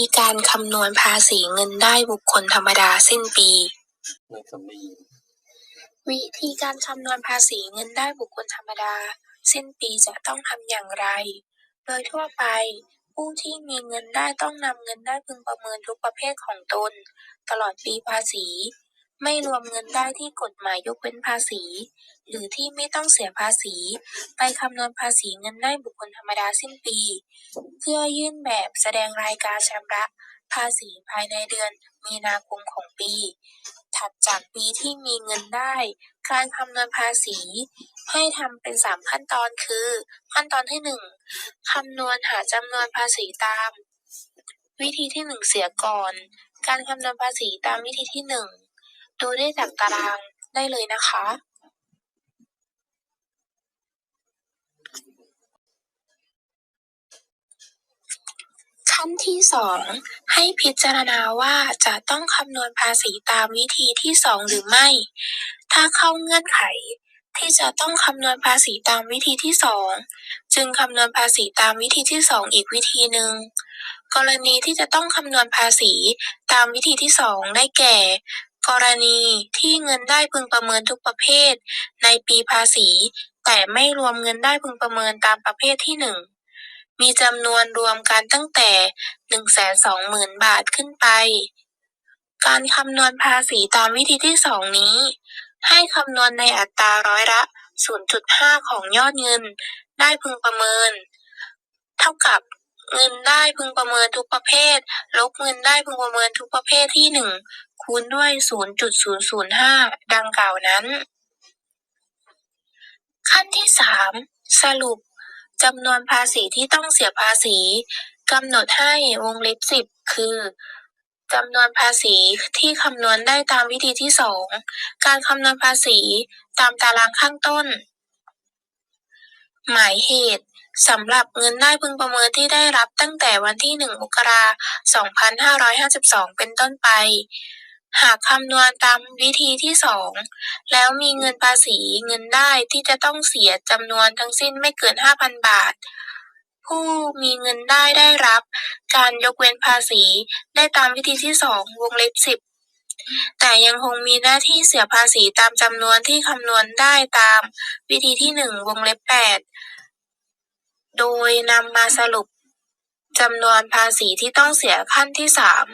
ธีการคำนวณภาษีเงินได้บุคคลธรรมดาสิ้นปี วิธีการคำนวณภาษีเงินได้บุคคลธรรมดา สิ้นปีจะต้องทำอย่างไร โดยทั่วไป ผู้ที่มีเงินได้ต้องนำเงินได้พึงประเมินทุกประเภทของตน ตลอดปีภาษี ไม่รวมเงินได้ที่กฎหมายยกเว้นภาษี หรือที่ไม่ต้องเสียภาษี ไปคำนวณภาษีเงินได้บุคคลธรรมดาสิ้นปี เพื่อยื่นแบบแสดงรายการชำระ ภาษีภายในเดือนมีนาคมของปี ถัดจากปีที่มีเงินได้ การคำนวณภาษี ให้ทำเป็นสามขั้นตอนคือ ขั้นตอนที่หนึ่งคำนวณหาจำนวนภาษีตาม วิธีที่หนึ่งเสียก่อน การคำนวณภาษีตามวิธีที่หนึ่ง ดูได้จากตารางได้เลยนะคะขั้นที่สองให้พิจารณาว่าจะต้องคำนวณภาษีตามวิธีที่สองหรือไม่ ถ้าเข้าเงื่อนไข ที่จะต้องคำนวณภาษีตามวิธีที่สองจึงคำนวณภาษีตามวิธีที่สองอีกวิธีหนึ่ง กรณีที่จะต้องคำนวณภาษีตามวิธีที่สองได้แก่ กรณีที่เงินได้พึงประเมินทุกประเภทในปีภาษี แต่ไม่รวมเงินได้พึงประเมินตามประเภทที่หนึ่งมีจำนวนรวมกันตั้งแต่หนึ่งแสนสองหมื่นบาทขึ้นไป การคำนวณภาษีตามวิธีที่สองนี้ ให้คำนวณในอัตราร้อยละ 0.5 ของยอดเงินได้พึงประเมิน เท่ากับ เงินได้พึงประเมินทุกประเภท ลบเงินได้พึงประเมินทุกประเภทที่หนึ่งคูณด้วย 0.005 ดังกล่าวนั้น ขั้นที่สามสรุปจำนวนภาษีที่ต้องเสียภาษีกำหนดให้วงเล็บสิบคือจำนวนภาษีที่คำนวณได้ตามวิธีที่สองการคำนวณภาษีตามตารางข้างต้น หมายเหตุ สำหรับเงินได้พึงประเมินที่ได้รับตั้งแต่วันที่ 1 มกราคม 2552 เป็นต้นไป หากคำนวณตามวิธีที่สองแล้วมีเงินภาษีเงินได้ที่จะต้องเสียจำนวนทั้งสิ้นไม่เกิน 5,000 บาท ผู้มีเงินได้ได้รับ การยกเว้นภาษีได้ตามวิธีที่สองวงเล็บสิบแต่ยังคงมีหน้าที่เสียภาษีตามจำนวนที่คำนวณได้ตามวิธีที่หนึ่งวงเล็บแปด โดยนำมาสรุปจำนวนภาษีที่ต้องเสียขั้นที่สาม